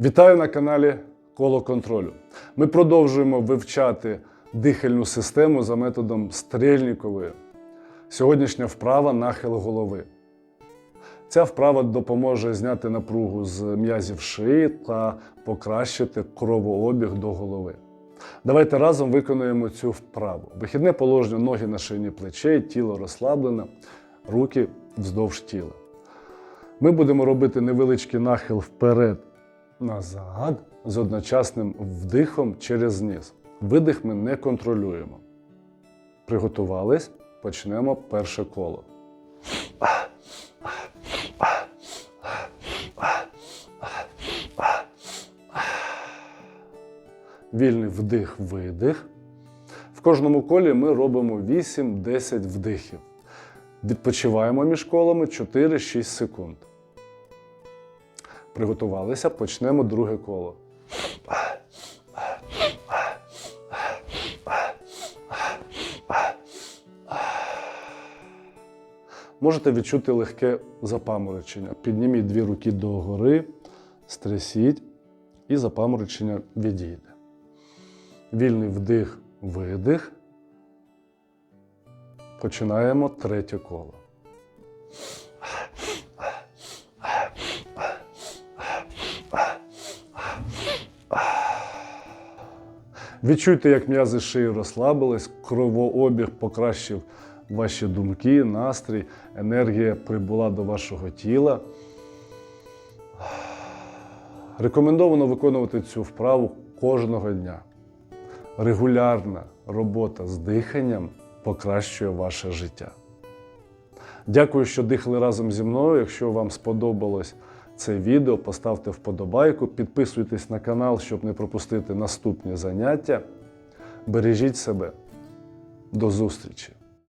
Вітаю на каналі Коло контролю. Ми продовжуємо вивчати дихальну систему за методом стрельнікової. Сьогоднішня вправа нахил голови. Ця вправа допоможе зняти напругу з м'язів шиї та покращити кровообіг до голови. Давайте разом виконуємо цю вправу. Вихідне положення ноги на ширині плечей, тіло розслаблене, руки вздовж тіла. Ми будемо робити невеличкий нахил вперед назад з одночасним вдихом через низ. Видих ми не контролюємо. Приготувались? Почнемо перше коло. Вільний вдих-видих. В кожному колі ми робимо 8-10 вдихів. Відпочиваємо між колами 4-6 секунд. Приготувалися, почнемо друге коло. Можете відчути легке запаморочення. Підніміть дві руки догори, стрясіть, і запаморочення відійде. Вільний вдих, видих. Починаємо третє коло. Відчуйте, як м'язи шиї розслабились, кровообіг покращив ваші думки, настрій, енергія прибула до вашого тіла. Рекомендовано виконувати цю вправу кожного дня. Регулярна робота з диханням покращує ваше життя. Дякую, що дихали разом зі мною. Якщо вам сподобалось це відео, поставте вподобайку, підписуйтесь на канал, щоб не пропустити наступні заняття. Бережіть себе. До зустрічі!